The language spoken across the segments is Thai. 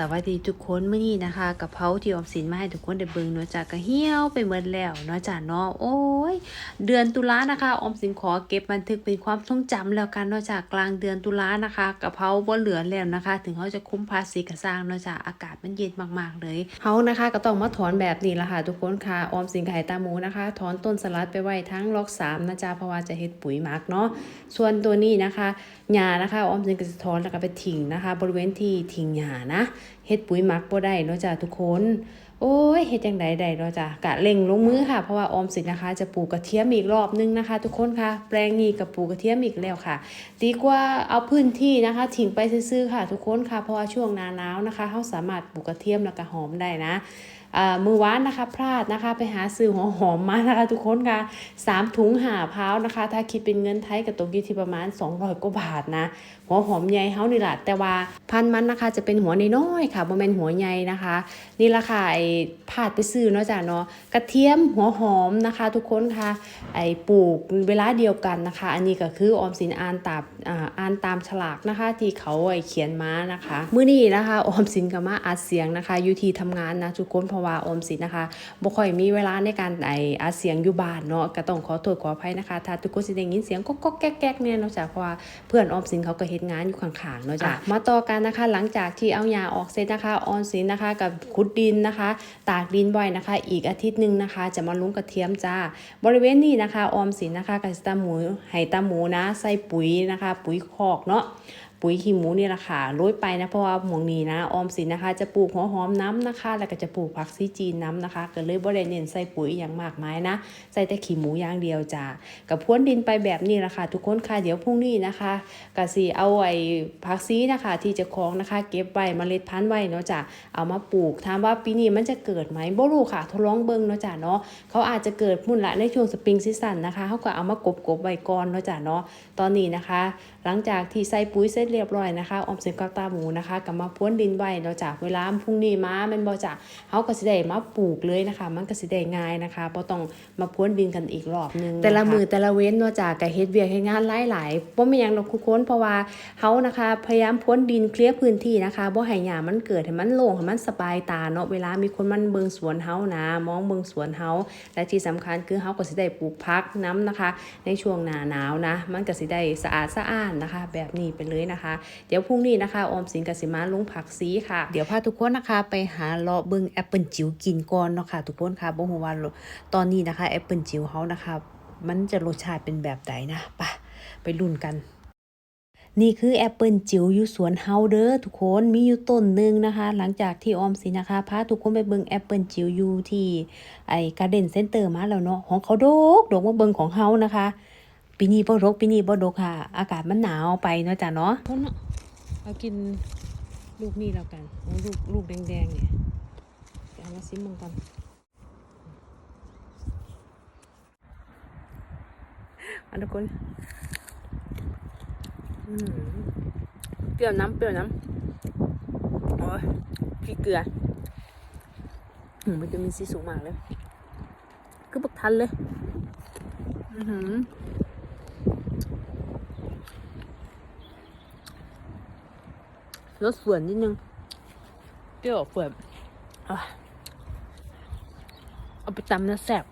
สวัสดีทุกคนเมื่อนี้นะคะกะเพราที่ออมสินมาให้ทุกคนได้เบิ่งเนาะจากกระเหี่ยวไปหมดแล้วเนาะจ้ะเนาะโอ้ยเดือนตุลานะคะออมสินขอเก็บบันทึกเป็นความทรงจำแล้วกันเนาะจากกลางเดือนตุลานะคะกะเพราบ่เหลือแล้วนะคะ ถึงเขาจะคุ้มภาษีกระสร้างเนาะจ้ะอากาศมันเย็นมากๆเลยเฮานะคะก็ต้องมาถอนแบบนี้ละค่ะทุกคนค่ะออมสินไข่ตาหมูนะคะ ถอนต้นสลัดไปไว้ทั้งล็อกสามนะจ๊ะเพราะว่าจะเฮ็ดปุ๋ยหมักเนาะส่วนตัวนี้นะคะหญ้านะคะออมสินก็จะถอนแล้วก็ไปทิ้งนะคะ บริเวณที่ทิ้งหญ้านะเฮ็ดปุ๋ยหมักบ่ได้เนาะจ้ะทุกคน โอ้ยเฮ็ดจังไดได้เนาะจ้ะกะเล่งลงมือค่ะ เพราะว่าออมสินนะคะ จะปลูกกระเทียมอีกรอบนึงนะคะ ทุกคนค่ะ แปลงนี้กับปลูกกระเทียมอีกแล้วค่ะ ดีกว่าเอาพื้นที่นะคะทิ้งไปซื่อๆค่ะ ทุกคนค่ะ เพราะว่าช่วงหน้าหนาวนะคะเฮาสามารถปลูกกระเทียมแล้วก็หอมได้นะมือวานนะคะ พลาดนะคะ ไปหาซื้อหัวหอมมานะคะ ทุกคนค่ะสามถุงหาพร้าวนะคะ ถ้าคิดเป็นเงินไทยก็ตกอยู่ที่ประมาณ200กว่าบาทนะ หัวหอมใหญ่เฮานี่แหละแต่ว่าพันมันนะคะจะเป็นหัวน้อยๆค่ะบ่แม่นหัวใหญ่นะคะ นี่ละค่ะไอ้พาดไปซื้อเนาะจ้ะเนาะกระเทียมหัวหอมนะคะ ทุกคนค่ะไอ้ปลูกเวลาเดียวกันนะคะ อันนี้ก็คือออมสินอ่านตามอ่านตามฉลากนะคะ ที่เขาไอ้เขียนมานะคะมื้อนี้นะคะออมสินก็มาอัดเสียงนะคะอยู่ที่ทำงานนะทุกคนพราะว่าออมสินนะคะบ่ค่อยมีเวลาในการไอ้อัดเสียงอยู่บ้านเนาะก็ต้องขอโทษขออภัยนะคะ ถ้าทุกคนสิได้ยินเสียงก๊อกๆแก๊กๆเนี่ยเนาะจ้ะเพราะว่าเพื่อนออมสินเขาก็เฮ็ดงานอยู่ข้างๆเนาะจ้ะมาต่อกันนะคะ หลังจากที่เอาหญ้าออกเสร็จนะคะออมสินนะคะกับขุดดินนะคะ ตากดินไว้นะคะ อีกอาทิตย์หนึ่งนะคะ จะมาลุงกระเทียมจ้า บริเวณนี้นะคะออมสินนะคะกับตาหมูไห้ตาหมูนะ ใส่ปุ๋ยนะคะ ปุ๋ยคอกเนาะ ปุ๋ยขี้หมูนี่แหละค่ะโรยไปนะเพราะว่าหมองนี้นะออมสินนะคะ จะปลูกหัวหอมน้ำนะคะ แล้วก็จะปลูกผักซีจีนน้ำนะคะก็เลยบริเวณเน้นใส่ปุ๋ยอย่างมากมายนะ ใส่แต่ขี้หมูอย่างเดียวจ้ากับพ้วนดินไปแบบนี้แหละค่ะ ทุกคนค่ะเดี๋ยวพรุ่งนี้นะคะกสิเอาไอ้ผักซีนะคะ ที่จะคล้องนะคะ เก็บไว้เมล็ดพันธุ์ไว้เนาะจ้ะเอามาปลูกถามว่าปีนี้มันจะเกิดไหมบ่รู้ค่ะทดลองเบิ่งเนาะจ้ะเนาะเขาอาจจะเกิดพุ่นละในช่วงสปริงซีซั่นนะคะเขาก็เอามากบกบๆไว้ก่อนเนาะจ้ะเนาะตอนนี้นะคะ หลังจากที่ใส่ปุ๋ยเสร็จเรียบร้อยนะคะออมสินกับตาหมูนะคะกับมาพ้นดินไว้เนาจ้ะเวลาพรุ่งนี้มาแมันบ่จ้ะเขาก็สิได้มาปลูกเลยนะคะ มันก็สิได้ง่ายนะคะบ่ต้องมาพ้นดินกันอีกรอบนึงแต่ละมือแต่ละเว้นเนาะจ้ะก็เฮ็ดเวียกเฮ็ดงานหลายๆบ่มีหยังดอกทุกคนเพราะว่าเขานะคะพยายามพ้นดินเคลียร์พื้นที่นะคะบ่ให้หญ้ามันเกิดให้มันโล่งให้มันสบายตาเนาะเวลามีคนมันเบิ่งสวนเฮานะ มองเบิ่งสวนเฮาและที่สำคัญคือเฮาก็สิได้ปลูกพักน้ำนะคะ ในช่วงหน้าหนาวนะ มันก็สิได้สะอาดสะอ้านนะคะ แบบนี้ไปเลยนะคะเดี๋ยวพรุ่งนี้นะคะออมสินกสิมาลุงผักซีค่ะ เดี๋ยวพาทุกคนนะคะ ไปหาเลาะเบิ่งแอปเปิลจิ๋วกินก่อนเนาะค่ะทุกคนค่ะบ่ฮู้ว่าตอนนี้นะคะแอปเปิลจิ๋วเฮานะคะ มันจะรสชาติเป็นแบบใดนะไปไปลุ้นกันนี่คือแอปเปิลจิ๋วอยู่สวนเฮาเด้อทุกคนมีอยู่ต้นหนึ่งนะคะ หลังจากที่ออมสินนะคะพาทุกคนไปเบิ่งแอปเปิลจิ๋วอยู่ที่ไอ้การ์เด้นเซ็นเตอร์มาแล้วเนาะของเขาดกดกมาเบิ่งของเฮานะคะ ปีนี้บ่ดกปีนี้บ่ดกค่ะ อากาศมันหนาวไปเนาะจ้ะเนาะคนเนาะเอากินลูกนี้แล้วกันโอ้ลูกลูกแดงๆเนี่ยเอามาซิมมันก่อนอันทุกคนอืมเปรี้ยวน้ำเปรี้ยวน้ำโอ้ยพริกเกลืออืมมันจะมีสีสูงมากเลย คือบักทันเลย อือหือ รสส่วนนิดนึงเปรี้ยวเฟื่อนอะเอาไปตำนะแซ่บ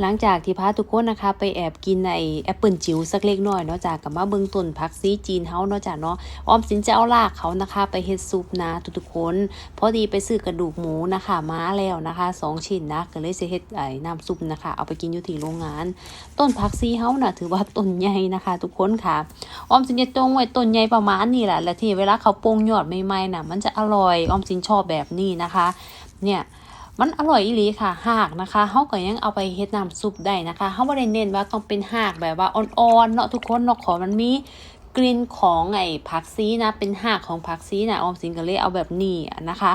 หลังจากที่พาทุกคนนะคะ ไปแอบกินในแอปเปิลจิ๋วสักเล็กน้อยเนาะจากกับมาเบิงต้นผักซีจีนเฮาเนาะจ้ะเนาะออมสินจะเอาลากเขานะคะ ไปเฮ็ดซุปนะทุกๆคนพอดีไปซื้อกระดูกหมูนะคะม้าแล้วนะคะสองชิ้นนะก็เลยสิเฮ็ดไอ้น้ำซุปนะคะ เอาไปกินอยู่ที่โรงงาน ต้นผักซีเฮาน่ะถือว่าต้นใหญ่นะคะ ทุกคนค่ะออมสินจะตรงไว้ต้นใหญ่ประมาณนี้แหละและที่เวลาเขาโปรงยอดใหม่ๆน่ะมันจะอร่อยออมสินชอบแบบนี้นะคะ เนี่ย มันอร่อยอีหลีค่ะหากนะคะเฮาก็ยังเอาไปเฮ็ดน้ำซุปได้นะคะเฮาบ่ได้เน้นว่าต้องเป็นหากแบบว่าอ่อนๆเนาะทุกคนเนาะขอมันมีกลิ่นของไอ้ผักซีนะเป็นหากของผักซีนะออมสินก็เลยเอาแบบนี้นะคะ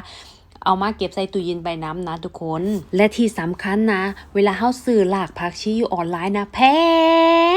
เอามาเก็บใส่ตู้เย็นใบน้ำนะทุกคน และที่สำคัญนะ เวลาเฮาซื้อหลากผักชีอยู่ออนไลน์นะแพ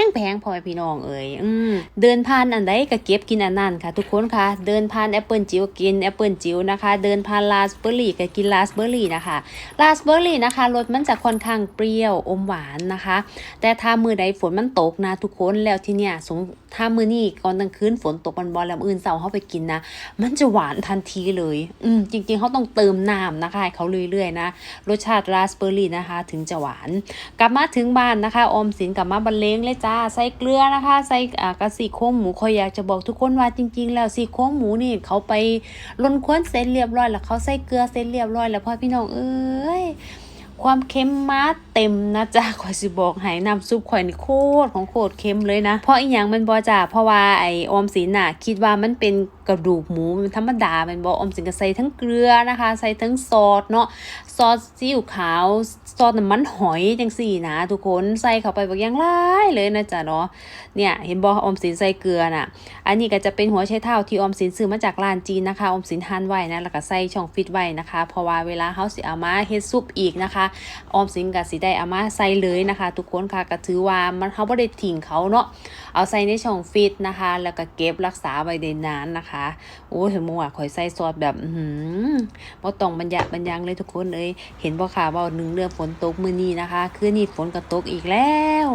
งแพงพอแม่พี่น้องเอ้ยอืมเดินผ่านอันใดก็เก็บกินอันนั้นค่ะ ทุกคนค่ะ เดินผ่านแอปเปิลจิ๋วกินแอปเปิลจิ๋วนะคะ เดินผ่านราสเบอร์รี่ก็กินราสเบอร์รี่นะคะราสเบอร์รี่นะคะรสมันจะค่อนข้างเปรี้ยวอมหวานนะคะ แต่ถ้ามือใดฝนมันตกนะทุกคนแล้วที่เนี่ยสมถ้ามือนี้ก่อนกลางคืนฝนตกบอลๆแล้วอื่นเสาร์เฮาไปกินนะ มันจะหวานทันทีเลย อืมจริงๆเขาต้องเติมน้ำนะคะให้เขาเรื่อยๆนะ รสชาติราสเบอร์รี่นะคะ ถึงจะหวาน กลับมาถึงบ้านนะคะ ออมสินกลับมาบรรเลงเลยจ้า ใส่เกลือนะคะ ใส่กระสีโค้งหมูคอยอยากจะบอกทุกคนว่าจริง ๆ แล้วสีโค้งหมูนี่เขาไปลนควนเสร็จเรียบร้อยแล้วเขาใส่เกลือเสร็จเรียบร้อยแล้วพ่อพี่น้องเอ้ยความเค็มมาเต็มนะจ๊ะข่อยสิบอกให้น้ำซุปข่อยนี่โคตรของโคตรเค็มเลยนะ เพราะอีหยังมันบ่จ้ะเพราะว่าไอออมสินน่ะคิดว่ามันเป็นกระดูกหมูมันธรรมดาแมันบ่ออมสินก็ใส่ทั้งเกลือนะคะ ใส่ทั้งซอสเนาะซอสซีอิ๊วขาวซอสน้ำมันหอยจังสี่นะทุกคนใส่เข้าไปบักอย่างหลายเลยนะจ๊ะเนาะเนี่ยเห็นบ่ออมสินใส่เกลือน่ะ อันนี้ก็จะเป็นหัวไชเท้าที่ออมสินซื้อมาจากร้านจีนนะคะออมสินหั่นไว้นะแล้วก็ใส่ช่องฟิตไว้นะคะ เพราะว่าเวลาเฮาสิเอามาเฮ็ดซุปอีกนะคะออมสินก็สิได้เอามาใส่เลยนะคะ ทุกคนค่ะก็ถือว่ามันเขาบ่ได้ทิ้งเขาเนาะเอาใส่ในช่องฟิตนะคะ แล้วก็เก็บรักษาไว้ได้นานนะคะโอ้ยเห็นมัวข่อยใส่ซอสแบบหืมบ่ต้องบรรยะบรรยังเลยทุกคนเอ้ยเห็นบ่ค่ะว่าหนึ่งเรื่องฝนตกมื้อนี้นะคะ คืนนี้ฝนก็ตกอีกแล้ว